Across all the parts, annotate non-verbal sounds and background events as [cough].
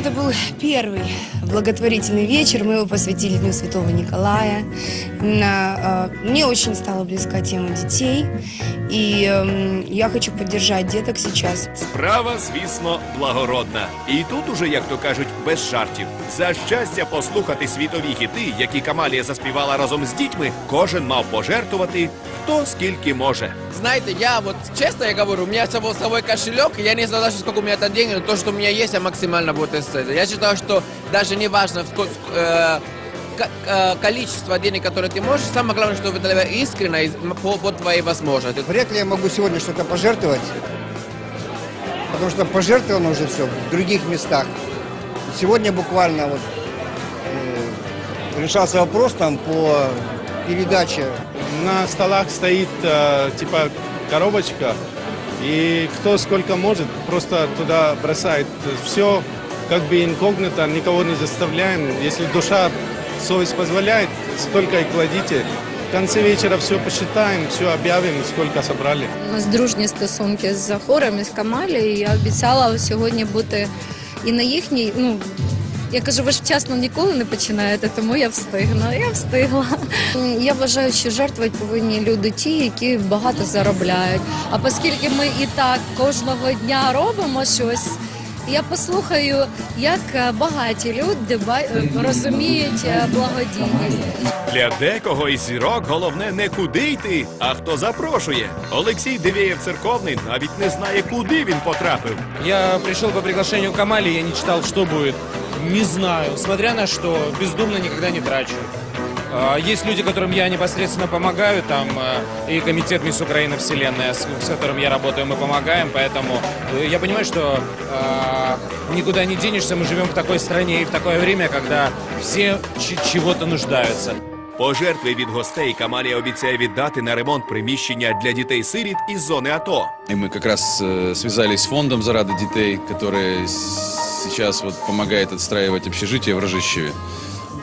это был первый благотворительный вечер. Мы его посвятили Дню Святого Николая. На, э, мне очень стала близка тема детей. И эм, я хочу поддержать деток сейчас. Справа, звісно, благородна. І тут уже, як то кажуть, без жартів. За щастя послухати світові хіти, які Камалія заспівала разом з дітьми, кожен мав пожертвувати хто скільки може. Знаете, я вот честно я говорю, у меня с собой, с собой кошелек, и я не знаю даже, сколько у меня там денег, но то, что у меня есть, я максимально буду использовать. Я считаю, что даже не важно, сколько, э, э, количество денег, которые ты можешь, самое главное, что это искренне и по, по твоей возможности. Вряд ли я могу сегодня что-то пожертвовать, потому что пожертвовано уже все в других местах. Сегодня буквально вот э, решался вопрос там по передаче На столах стоит э, типа коробочка, и кто сколько может, просто туда бросает. Все как бы инкогнито, никого не заставляем. Если душа, совесть позволяет, столько и кладите. В конце вечера все посчитаем, все объявим, сколько собрали. У нас дружні стосунки з хором і з Камалі. І я обіцяла сьогодні бути і на їхній. Ну я кажу, ви ж вчасно ніколи не починаєте, тому я встигну. Я встигла. [laughs] Я вважаю, що жертвувати повинні люди ті, які багато заробляють. А оскільки ми і так кожного дня робимо щось. Я послухаю, як е, багаті люди е, розуміють е, благодійність. Для декого із зірок головне не куди йти, а хто запрошує. Олексій Дивєєв церковний навіть не знає, куди він потрапив. Я пришел по приглашению Камали, я не читал, что будет. Не знаю. Смотря на что, бездумно никогда не трачу. А, Есть люди, которым я непосредственно помогаю, там э, и комитет Мисс Украина Вселенная, с с которым я работаю, мы помогаем, поэтому э, я понимаю, что э, никуда не денешься, мы живем в такой стране и в такое время, когда все ч- чего-то нуждаются. Пожертви від гостей Камалія обіцяє віддати на ремонт приміщення для дітей-сиріт із зони АТО. И мы как раз э, связались с фондом «Зарада детей», который с- сейчас вот помогает отстраивать общежитие в Рожищеве,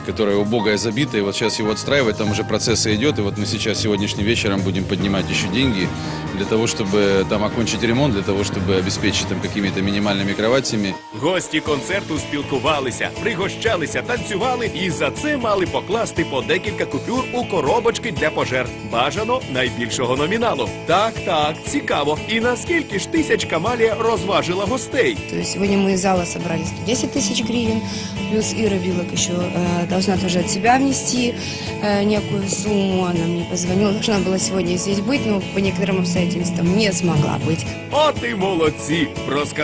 которое убогое забито, и вот сейчас его отстраивать, там уже процессы идет, и вот мы сейчас сегодняшним вечером будем поднимать еще деньги для того, чтобы там окончить ремонт, для того, чтобы обеспечить там какими-то минимальными кроватями. Гості концерту спілкувалися, пригощалися, танцювали і за це мали покласти по декілька купюр у коробочки для пожертв. Бажано найбільшого номіналу. Так, так, цікаво. І наскільки ж тисяч Камалія розважила гостей? То есть сегодня мы из зала собрали 110 тысяч гривен, плюс Ира Билок еще э, э, должна тоже от себя внести э, некую сумму. Она мне позвонила, должна была сегодня здесь быть, но по некоторым обстоятельствам не смогла быть. От і молодці! Розка-